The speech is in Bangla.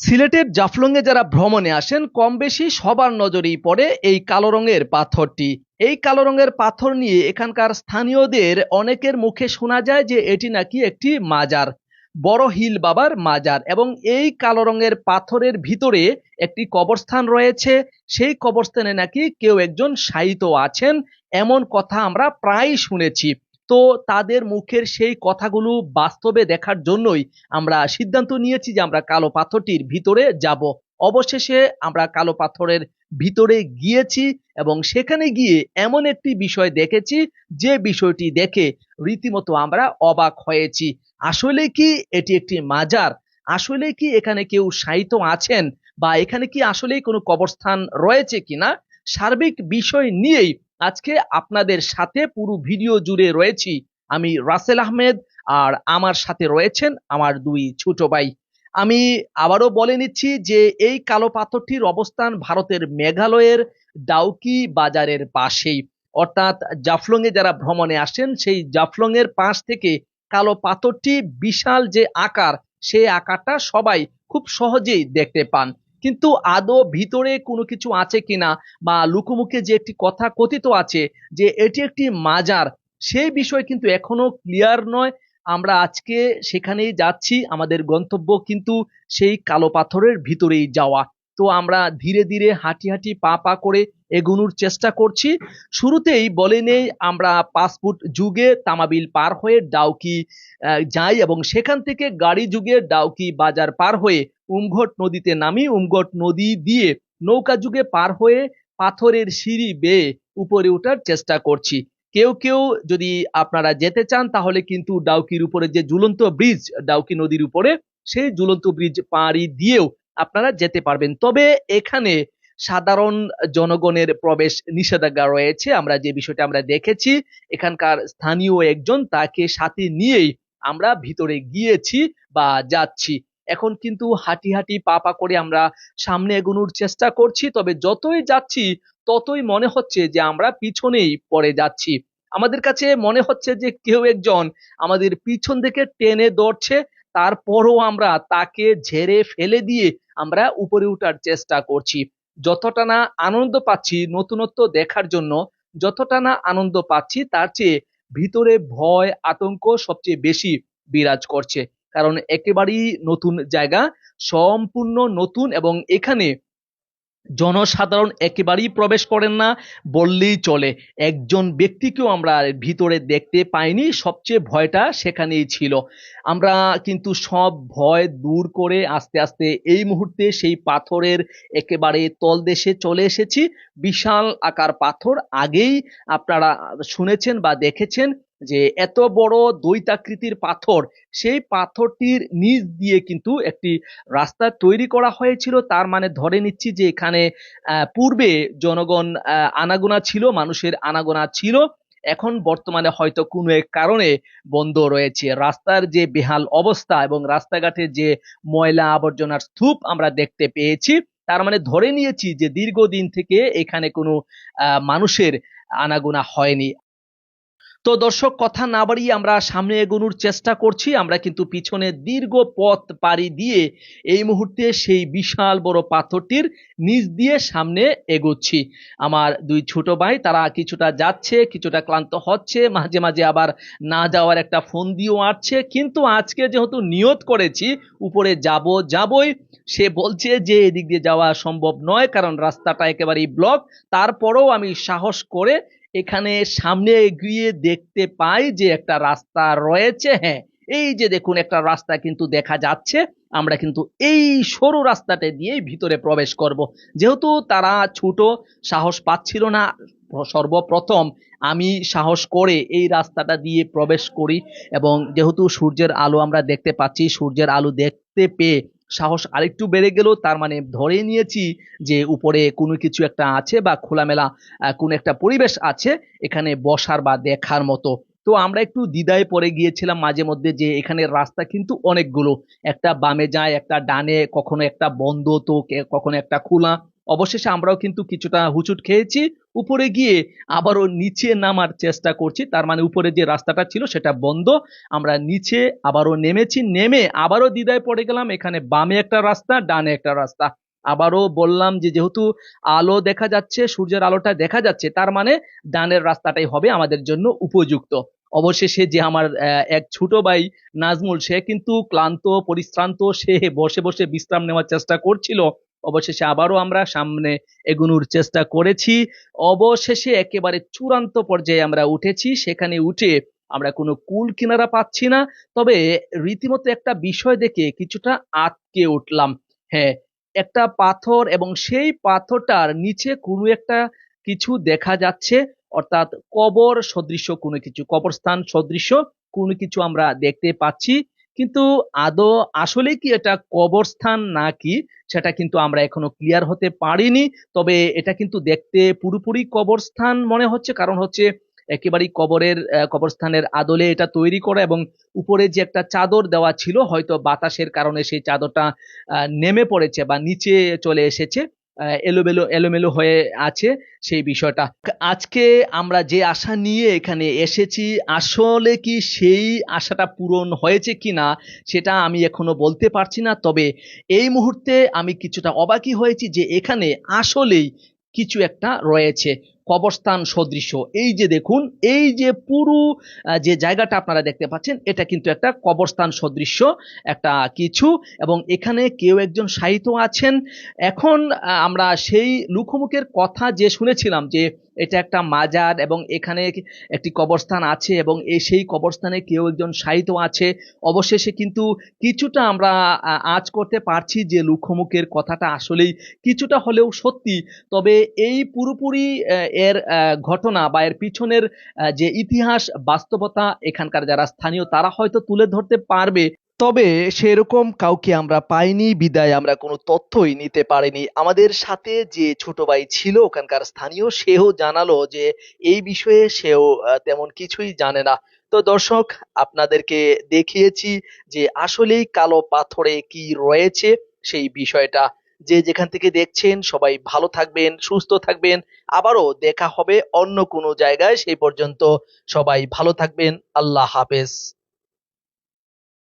সিলেটের জাফলংয়ে যারা ভ্রমণে আসেন কম বেশি সবার নজরেই পড়ে এই কালো রঙের পাথরটি। এই কালো রঙের পাথর নিয়ে এখানকার স্থানীয়দের অনেকের মুখে শোনা যায় যে এটি নাকি একটি মাজার। বড় হিল বাবার মাজার এবং এই কালো রঙের পাথরের ভিতরে একটি কবরস্থান রয়েছে। সেই কবরস্থানে নাকি কেউ একজন শায়িত আছেন, এমন কথা আমরা প্রায় শুনেছি। তো তাদের মুখের সেই কথাগুলো বাস্তবে দেখার জন্যই আমরা সিদ্ধান্ত নিয়েছি যে আমরা কালো পাথরটির ভিতরে যাব। অবশেষে আমরা কালো পাথরের ভিতরে গিয়েছি এবং সেখানে গিয়ে এমন একটি বিষয় দেখেছি যে বিষয়টি দেখে রীতিমতো আমরা অবাক হয়েছি। আসলে কি এটি একটি মাজার? আসলে কি এখানে কেউ সাহিত্য আছেন? বা এখানে কি আসলেই কোনো কবরস্থান রয়েছে কিনা? সার্বিক বিষয় নিয়েই আজকে আপনাদের সাথে পুরো ভিডিও জুড়ে রয়েছি আমি রাসেল আহমেদ আর আমার সাথে রয়েছেন আমার দুই ছোট ভাই। আমি আবারও বলে নিচ্ছি যে এই কালো পাথরটির অবস্থান ভারতের মেঘালয়ের ডাউকি বাজারের পাশেই। অর্থাৎ জাফলং এ যারা ভ্রমণে আসেন, সেই জাফলং এর পাশ থেকে কালো পাথরটি বিশাল যে আকার, সেই আকারটা সবাই খুব সহজেই দেখতে পান। কিন্তু আদৌ ভিতরে কোনো কিছু আছে কিনা বা লুকোমুখে যে একটি কথা কথিত আছে যে এটি একটি মাজার, সেই বিষয় কিন্তু এখনও ক্লিয়ার নয়। আমরা আজকে সেখানেই যাচ্ছি, আমাদের গন্তব্য কিন্তু সেই কালো পাথরের ভিতরেই যাওয়া। তো আমরা ধীরে ধীরে হাঁটি হাঁটি পা পা করে এগোনোর চেষ্টা করছি। শুরুতেই বলে নেই, আমরা পাসপোর্ট যুগে তামাবিল পার হয়ে ডাউকি যাই এবং সেখান থেকে গাড়ি যুগে ডাউকি বাজার পার হয়ে উমঘট নদীতে নামি, উমঘট নদী দিয়ে নৌকা যুগে পার হয়ে পাথরের সিঁড়ি বেয়ে উপরে ওঠার চেষ্টা করছি। কেউ কেউ যদি আপনারা যেতে চান, তাহলে কিন্তু ডাউকির উপরে যে ঝুলন্ত ব্রিজ, ডাউকি নদীর উপরে, সেই ঝুলন্ত ব্রিজ পাড়ি দিয়েও আপনারা যেতে পারবেন। তবে এখানে সাধারণ জনগণের প্রবেশ নিষেধাজ্ঞা রয়েছে। আমরা যে বিষয়টা আমরা দেখেছি, এখানকার স্থানীয় একজন তাকে সাথে নিয়েই আমরা ভিতরে গিয়েছি বা যাচ্ছি। এখন কিন্তু হাঁটি হাঁটি পা পা করে আমরা সামনে এগোনোর চেষ্টা করছি, তবে যতই যাচ্ছি, ততই মনে হচ্ছে যে আমরা পিছনেই পড়ে যাচ্ছি। আমাদের কাছে মনে হচ্ছে যে কেউ একজন আমাদের পিছন থেকে টেনে ধরছে, তারপরও আমরা তাকে ঝেড়ে ফেলে দিয়ে আমরা উপরে উঠার চেষ্টা করছি। যতটা না আনন্দ পাচ্ছি নতুনত্ব দেখার জন্য, যতটা না আনন্দ পাচ্ছি তার চেয়ে ভিতরে ভয়, আতঙ্ক সবচেয়ে বেশি বিরাজ করছে। কারণ একেবারেই নতুন জায়গা, সম্পূর্ণ নতুন এবং এখানে জনসাধারণ একেবারেই প্রবেশ করেন না বললেই চলে। একজন ব্যক্তিকেও আমরা ভিতরে দেখতে পাইনি, সবচেয়ে ভয়টা সেখানেই ছিল। আমরা কিন্তু সব ভয় দূর করে আস্তে আস্তে এই মুহূর্তে সেই পাথরের একেবারে তলদেশে চলে এসেছি। বিশাল আকার পাথর আগেই আপনারা শুনেছেন বা দেখেছেন। যে এত বড় দৈতাকৃতির পাথর, সেই পাথরটির নিচ দিয়ে কিন্তু একটি রাস্তা তৈরি করা হয়েছিল। তার মানে ধরে নিচ্ছি যে এখানে পূর্বে জনগণ আনাগোনা ছিল, মানুষের আনাগোনা ছিল। এখন বর্তমানে হয়তো কোনো এক কারণে বন্ধ রয়েছে। রাস্তার যে বেহাল অবস্থা এবং রাস্তাঘাটে যে ময়লা আবর্জনার স্তূপ আমরা দেখতে পেয়েছি, তার মানে ধরে নিয়েছি যে দীর্ঘদিন থেকে এখানে কোনো মানুষের আনাগোনা হয়নি। তো দর্শক, কথা না বাড়িয়ে আমরা সামনে এগোনোর চেষ্টা করছি। আমরা কিন্তু পিছনে দীর্ঘ পথ পাড়ি দিয়ে এই মুহূর্তে সেই বিশাল বড় পাথরটির নিচ দিয়ে সামনে এগোচ্ছি। আমার দুই ছোট ভাই, তারা কিছুটা যাচ্ছে, কিছুটা ক্লান্ত হচ্ছে, মাঝে মাঝে আবার না যাওয়ার একটা ফোন দিয়েও আসছে। কিন্তু আজকে যেহেতু নিয়ত করেছি, উপরে যাব, যাবই, সে বলছে যে এদিক দিয়ে যাওয়া সম্ভব নয়, কারণ রাস্তাটা একেবারেই ব্লক। তারপরেও আমি সাহস করে এখানে সামনে এগিয়ে দেখতে পাই যে একটা রাস্তা রয়েছে হ্যাঁ। এই যে দেখুন, একটা রাস্তা কিন্তু দেখা যাচ্ছে। আমরা কিন্তু এই সরু রাস্তাটা দিয়েই ভিতরে প্রবেশ করব। যেহেতু তারা ছোট, সাহস পাচ্ছিল না, সর্বপ্রথম আমি সাহস করে এই রাস্তাটা দিয়ে প্রবেশ করি। এবং যেহেতু সূর্যের আলো আমরা দেখতে পাচ্ছি, সূর্যের আলো দেখতে পেয়ে সাহস আরেকটু বেড়ে গেল, তার মানে ধরে নিয়েছি যে উপরে কোনো কিছু একটা আছে বা খোলামেলা কোনো একটা পরিবেশ আছে, এখানে বসার বা দেখার মতো। তো আমরা একটু দ্বিধায় পড়ে গিয়েছিলাম মাঝে মধ্যে যে এখানে রাস্তা কিন্তু অনেকগুলো। একটা বামে যায়, একটা ডানে, কখনো একটা বন্ধ তো কখনো একটা খোলা। অবশেষে আমরাও কিন্তু কিছুটা হুচুট খেয়েছি। উপরে গিয়ে আবারও নিচে নামার চেষ্টা করছি। তার মানে উপরে যে রাস্তাটা ছিল সেটা বন্ধ। আমরা নিচে আবারও নেমেছি। নেমে আবারও দ্বিধায় পড়ে গেলাম। এখানে বামে একটা রাস্তা, ডানে একটা রাস্তা। আবারও বললাম যে যেহেতু আলো দেখা যাচ্ছে, সূর্যের আলোটা দেখা যাচ্ছে, তার মানে ডানের রাস্তাটাই হবে আমাদের জন্য উপযুক্ত। অবশেষে যে আমার এক ছোট ভাই নাজমুল, সে কিন্তু ক্লান্ত, পরিশ্রান্ত, সে বসে বসে বিশ্রাম নেওয়ার চেষ্টা করছিল। অবশেষে আবারও আমরা সামনে এগোনোর চেষ্টা করেছি। অবশেষে একেবারে চূড়ান্ত পর্যায়ে আমরা উঠেছি। সেখানে উঠে আমরা কোনো কুল কিনারা পাচ্ছি না। তবে রীতিমতো একটা বিষয় দেখে কিছুটা আটকে উঠলাম। হ্যাঁ একটা পাথর এবং সেই পাথরটার নিচে কোনো একটা কিছু দেখা যাচ্ছে। অর্থাৎ কবর সদৃশ্য কোনো কিছু, কবরস্থান সদৃশ্য কোনো কিছু আমরা দেখতে পাচ্ছি। কিন্তু আদৌ আসলে কি এটা কবরস্থান নাকি সেটা কিন্তু আমরা এখনও ক্লিয়ার হতে পারিনি। তবে এটা কিন্তু দেখতে পুরোপুরি কবরস্থান মনে হচ্ছে, কারণ হচ্ছে একেবারেই কবরের কবরস্থানের আদলে এটা তৈরি করা এবং উপরে যে একটা চাদর দেওয়া ছিল, হয়তো বাতাসের কারণে সেই চাদরটা নেমে পড়েছে বা নিচে চলে এসেছে। এলোমেলো এলোমেলো হয়ে আছে সেই বিষয়টা। আজকে আমরা যে আশা নিয়ে এখানে এসেছি, আসলে কি সেই আশাটা পূরণ হয়েছে কি না সেটা আমি এখনও বলতে পারছি না, তবে এই মুহূর্তে আমি কিছুটা অবাকই হয়েছি যে এখানে আসলেই কিছু একটা রয়েছে। কবরস্থান সদৃশ্য। এই যে দেখুন, এই যে পুরু যে জায়গাটা আপনারা দেখতে পাচ্ছেন, এটা কিন্তু একটা কবরস্থান সদৃশ্য, একটা কিছু, এবং এখানে কেউ একজন সাহিত্য আছেন। এখন আমরা সেই লুকমুখের কথা যে শুনেছিলাম যে এটা একটা মাজার এবং এখানে একটি কবরস্থান আছে এবং সেই কবরস্থানে কেউ একজন সাহিত্য আছে। অবশেষে কিন্তু কিছুটা আমরা আঁচ করতে পারছি যে লুকমুখের কথাটা আসলেই কিছুটা হলেও সত্যি। তবে এই পুরোপুরি এর ঘটনা বা এর পিছনের যে ইতিহাস, বাস্তবতা এখানকার যারা স্থানীয় তারা হয়তো তুলে ধরতে পারবে। তবে সেরকম কাউকে আমরা পাইনি, বিদায় আমরা কোনো তথ্যই নিতে পারিনি। আমাদের সাথে যে ছোট ভাই ছিল ওখানকার স্থানীয়, সেও জানালো যে এই বিষয়ে সেও তেমন কিছুই জানে না। তো দর্শক, আপনাদেরকে দেখিয়েছি যে আসলেই কালো পাথরে কি রয়েছে সেই বিষয়টা। যে যেখান থেকে দেখছেন, সবাই ভালো থাকবেন, সুস্থ থাকবেন। আবারও দেখা হবে অন্য কোনো জায়গায়। সেই পর্যন্ত সবাই ভালো থাকবেন। আল্লাহ হাফেজ।